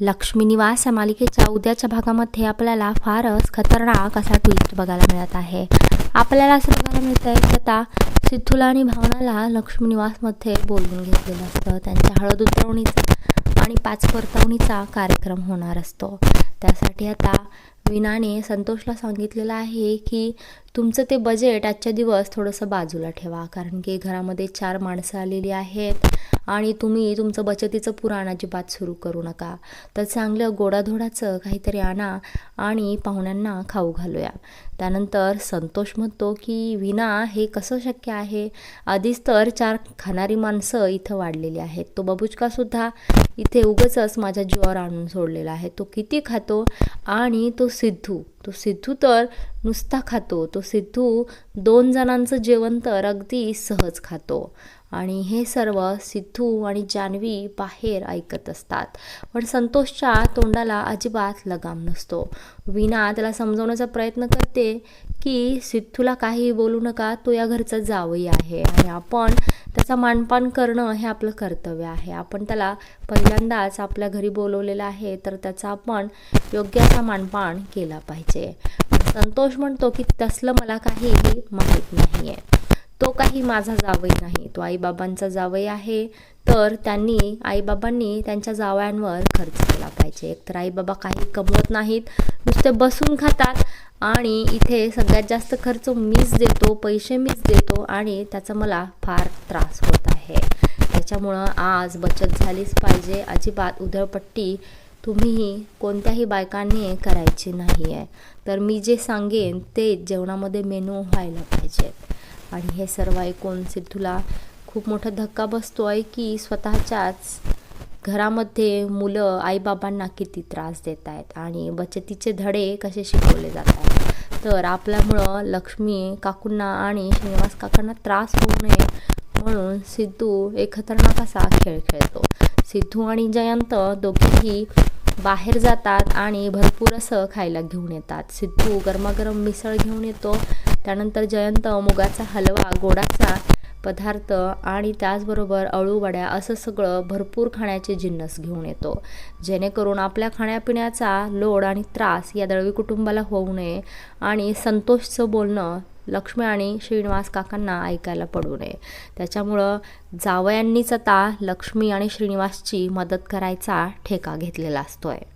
लक्ष्मी निवास या मालिकेच्या उद्याच्या भागामध्ये आपल्याला फारच खतरनाक असा ट्विस्ट बघायला मिळत आहे. आपल्याला असं बघायला मिळत आहे की आता सिद्धूला आणि भावनाला लक्ष्मी निवासमध्ये बोलवून घेतलेलं असतं. त्यांच्या हळद उतरवणीचा आणि पाच परतवणीचा कार्यक्रम होणार असतो. त्यासाठी आता विनाने संतोषला सांगितलेलं आहे की तुमचं ते बजेट आजच्या दिवस थोडंसं बाजूला ठेवा. कारण की घरामध्ये चार माणसं आलेली आहेत. आणि तुम्ही तुमचं बचतीचं पुराण अजिबात सुरू करू नका. तर चांगलं गोडाधोडाचं काहीतरी आणा आणि पाहुण्यांना खाऊ घालूया. त्यानंतर संतोष म्हणतो की विना हे कसं शक्य आहे? आधीच तर चार खाणारी माणसं इथं वाढलेली आहेत. तो बबुचकासुद्धा इथे उगच माझ्या जीवावर आणून सोडलेला आहे. तो किती खातो आणि तो सिद्धू. तो सिद्धू तर नुसता खातो. तो सिद्धू दोन जणांचं जेवण तर अगदी सहज खातो. आणि हे सर्व सिद्धू आणि जान्हवी बाहेर ऐकत असतात. पण संतोषच्या तोंडाला अजिबात लगाम नसतो. विना त्याला समजवण्याचा प्रयत्न करते की सिद्धूला काही बोलू नका तो या घरचा जावई आहे आणि आपण त्याचा मानपान करणं हे आपलं कर्तव्य आहे. आपण त्याला पहिल्यांदाच आपल्या घरी बोलवलेलं आहे तर त्याचा आपण योग्य असा मानपान केला पाहिजे. संतोष म्हणतो की तसलं मला काहीही माहीत नाही आहे तो काही माझा जावई नाही. तो आईबाबांचा जावई आहे. तर त्यांनी आईबाबांनी त्यांच्या जावयांवर खर्च केला पाहिजे. एकतर आईबाबा काही कमवत नाहीत नुसते बसून खातात आणि इथे सगळ्यात जास्त खर्च मीच देतो पैसे मीच देतो आणि त्याचा मला फार त्रास होत आहे. त्याच्यामुळं आज बचत झालीच पाहिजे. अजिबात उधळपट्टी तुम्ही कोणत्याही बायकांनी करायची नाही आहे तर मी जे सांगेन ते जेवणामध्ये मेनू व्हायला पाहिजे. आणि हे सर्व ऐकून सिद्धूला खूप मोठा धक्का बसतो आहे की स्वतःच्याच घरामध्ये मुलं आईबाबांना किती त्रास देत आहेत आणि बचतीचे धडे कसे शिकवले जात आहेत. तर आपल्यामुळं लक्ष्मी काकूंना आणि श्रीनिवास काकांना त्रास होऊ नये म्हणून सिद्धू एक खतरनाक असा खेळ खेळतो. सिद्धू आणि जयंत दोघेही बाहेर जातात आणि भरपूर असं खायला घेऊन येतात. सिद्धू गरमागरम मिसळ घेऊन येतो त्यानंतर जयंत मुगाचा हलवा गोडाचा पदार्थ आणि त्याचबरोबर अळूवड्या असं सगळं भरपूर खाण्याचे जिन्नस घेऊन येतो. जेणेकरून आपल्या खाण्यापिण्याचा लोड आणि त्रास या दळवी कुटुंबाला होऊ नये आणि संतोषचं बोलणं लक्ष्मी आणि श्रीनिवास काकांना ऐकायला पडू नये. त्याच्यामुळं जावयांनीच आता लक्ष्मी आणि श्रीनिवासची मदत करायचा ठेका घेतलेला असतो आहे